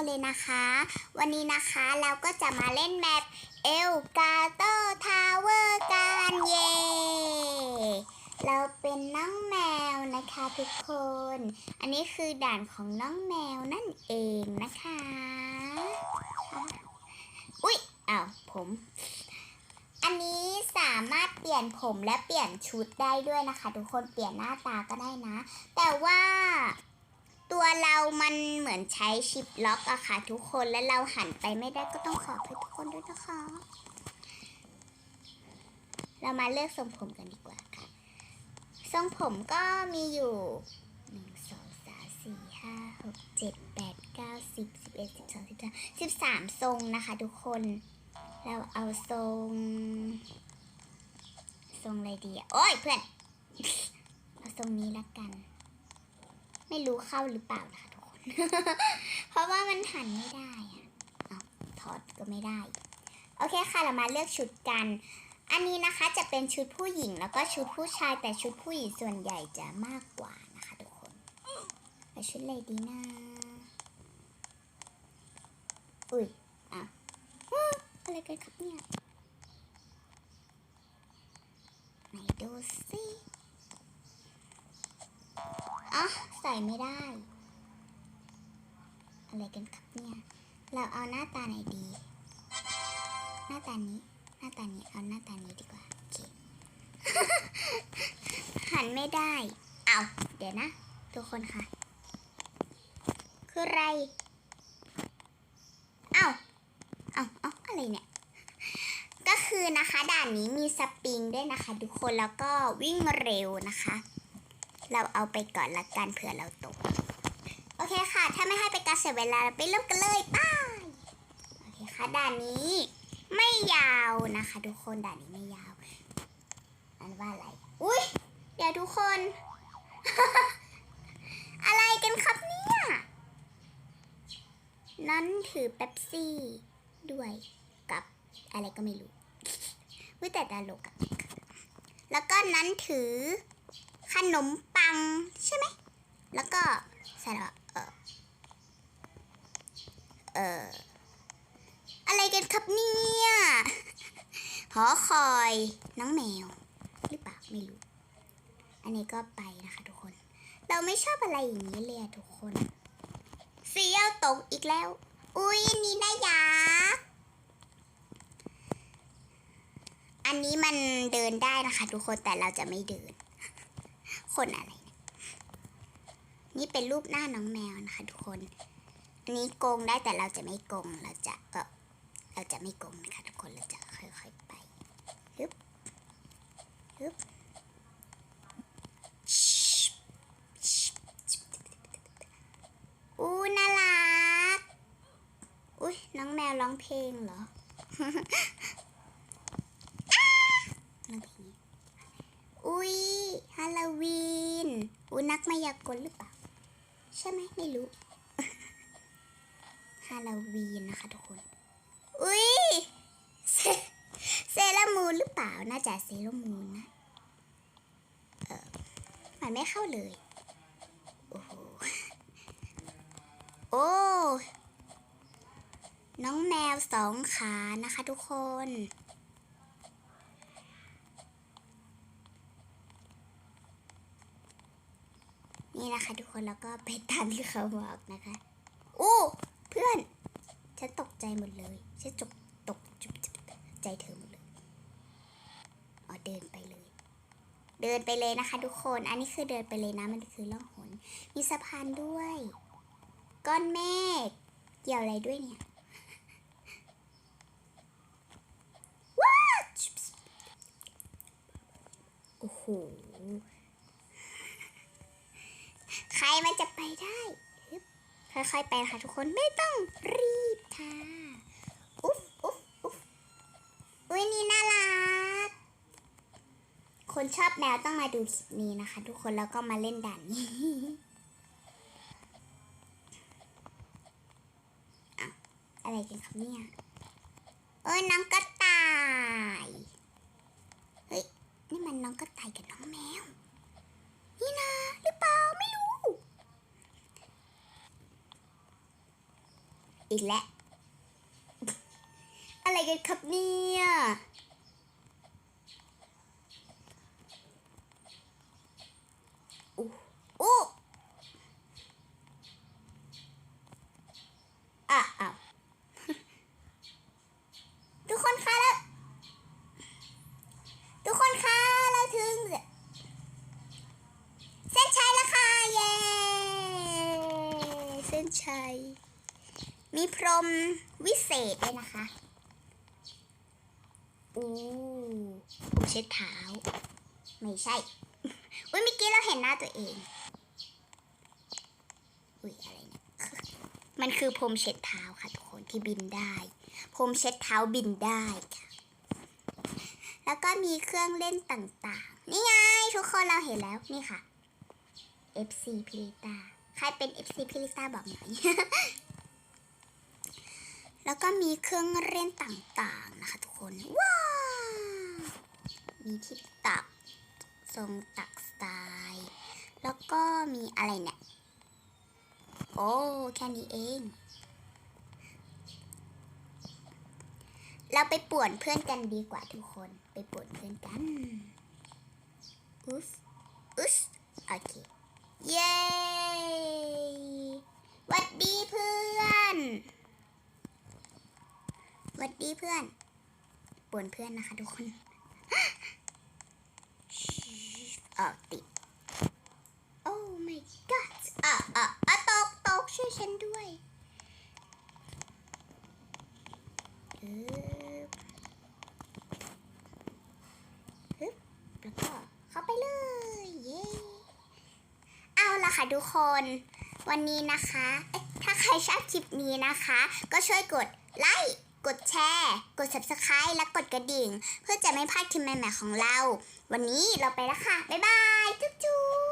คนเลยนะคะ วันนี้นะคะเราก็จะมาเล่นแมปเอลกาโตทาวเวอร์กันเย่เราเป็นน้องแมวนะคะทุกคน อันนี้คือด่านของน้องแมวนั่นเองนะคะ อุ๊ยอ้าวผม อันนี้สามารถเปลี่ยนผมและเปลี่ยนชุดได้ด้วยนะคะ ทุกคนเปลี่ยนหน้าตาก็ได้นะ แต่ว่า ตัวเรามันเหมือนใช้ชิปล็อกอะค่ะ ทุกคนและเราหันไปไม่ได้ก็ต้องขออภัยทุกคนด้วยนะคะ เรามาเลือกทรงผมกันดีกว่าค่ะ ทรงผมก็มีอยู่หนึ่งสองสามสี่ห้าหกเจ็ดแปดเก้าสิบสิบเอ็ดสิบสองสิบสามสิบสามทรงนะคะทุกคน เราเอาทรง ทรงอะไรดีอะโอ้ยเพื่อน เอาทรงนี้ละกัน ไม่รู้เข้าหรือเปล่านะทุกคน เพราะว่ามันหันไม่ได้อะเอาถอดก็ไม่ได้ โอเคค่ะเรามาเลือกชุดกัน อันนี้นะคะจะเป็นชุดผู้หญิงแล้วก็ชุดผู้ชายแต่ชุดผู้หญิงส่วนใหญ่จะมากกว่านะคะทุกคนแล้วชุดอะไรดีนะอุ้ยอะอะไรกันครับเนี่ยไหนดูสิอ๋อ ส่ไม่ได้ อะไรกันครับเนี่ย เราเอาหน้าตาไหนดี หน้าตานี้ หน้าตานี้ เอาหน้าตานี้ดีกว่าโอเคหันไม่ได้ เอาเดี๋ยวนะ ทุกคนค่ะ คืออะไร เอาเอาเอาอะไรเนี่ยก็คือนะคะด่านนี้มีสปริงด้วยนะคะ ทุกคนแล้วก็วิ่งเร็วนะคะ เราเอาไปก่อนละกันเผื่อเราตก โอเคค่ะ ถ้าไม่ให้ไปการเสียเวลาเราไปเริ่มกันเลยป้าโอเคค่ะด่านนี้ไม่ยาวนะคะ ทุกคนด่านนี้ไม่ยาว อันว่าอะไร อุ้ยเดี๋ยวทุกคน อะไรกันครับเนี่ย นั้นถือเป๊ปซี่ด้วยกับอะไรก็ไม่รู้วิแต่ตลกอะแล้วก็นั้นถือ นมปังใช่ไหม แล้วก็ใส่เออเอออะไรกันครับเนี่ยหอคอยน้องแมว หรือเปล่าไม่รู้ อันนี้ก็ไปนะคะทุกคน เราไม่ชอบอะไรอย่างนี้เลยทุกคนเสียวตกอีกแล้ว อุ้ยนนี้น่ายักษ์อันนี้มันเดินได้นะคะทุกคนแต่เราจะไม่เดิน คนอะไรเนี่ยนี่เป็นรูปหน้าน้องแมวนะคะทุกคน อันนี้โกงได้แต่เราจะไม่โกง เราจะเออเราจะไม่โกงนะคะทุกคน เราจะค่อยๆไปฮึบฮึบอู้น่ารัก อุ้ยน้องแมวร้องเพลงเหรอ ร้องเพลงอุ้ยฮาโลวี อุ้นักมายากลหรือเปล่า ใช่ไหมไม่รู้ฮาโลวีนนะคะทุกคน อุ้ยเซเซรามูนหรือเปล่า น่าจะเซรามูนนะ เออมันไม่เข้าเลย โอ้โห โอ้ น้องแมวสองขานะคะทุกคน นี่นะคะทุกคนแล้วก็ไปตามที่เขาบอกนะคะอู้เพื่อนฉันตกใจหมดเลยฉันจกตกจุบใจเธอหมดเลยอ๋อเดินไปเลย เดินไปเลยนะคะ ทุกคน อันนี้คือเดินไปเลยนะมันคือล่องหนมีสะพานด้วย ก้อนเมฆเกี่ยวอะไรด้วยเนี่ยว้าวโอ้โห มันจะไปได้ค่อยๆไปนะคะทุกคนไม่ต้องรีบค่ะอุ๊บอุ๊บอุ๊บอุ้ยนี่น่ารัก คนชอบแมวต้องมาดูคลิปนี้นะคะ ทุกคนแล้วก็มาเล่นด่านนี้อะอะไรกันครับเนี่ยเอ้ยน้องกระต่ายเฮ้ยนี่มันน้องกระต่ายกับน้องแมว นี่นะหรือเปล่าไม่รู้ อีกแล้ว อะไรกันครับเนี่ยอู้อู้อะอ้าวทุกคนคะแล้ว ทุกคนคะเราถึง เส้นชัยแล้วค่ะ เย้ เส้นชัย มีพรมวิเศษด้วยนะคะอู้ผมเช็ดเท้า ไม่ใช่ อุ้ยเมื่อกี้เราเห็นหน้าตัวเอง อุ้ยอะไรเนี่ย มันคือพรมเช็ดเท้าค่ะทุกคนที่บินได้ พรมเช็ดเท้าบินได้ค่ะ แล้วก็มีเครื่องเล่นต่างๆ นี่ไง ทุกคนเราเห็นแล้ว นี่ค่ะ FC พิลิตา ใครเป็น FC พิลิตาบอกหน่อย แล้วก็มีเครื่องเล่นต่างๆนะคะทุกคน ว้าว มีที่ตัก ทรงตักสไตล์ แล้วก็มีอะไรเนี่ย โอ้แค่นี้เอง เราไปป่วนเพื่อนกันดีกว่าทุกคน ไปป่วนเพื่อนกันอุ๊สอุ๊สโอเค เย้หวัดดีเพื่อนหวัดดี เพื่อนป่วนเพื่อนนะคะทุกคนออกติดโอ้ my god อะอะอะตกตกช่วยฉันด้วยฮึบแล้วก็เข้าไปเลย เย้เอาละค่ะทุกคน วันนี้นะคะ ถ้าใครชอบคลิปนี้นะคะ ก็ช่วยกดไลค์ กดแชร์ กด subscribe และกดกระดิ่ง เพื่อจะไม่พลาดคลิปใหม่ๆของเรา วันนี้เราไปแล้วค่ะ บ๊ายบาย จุ๊บจุ๊บ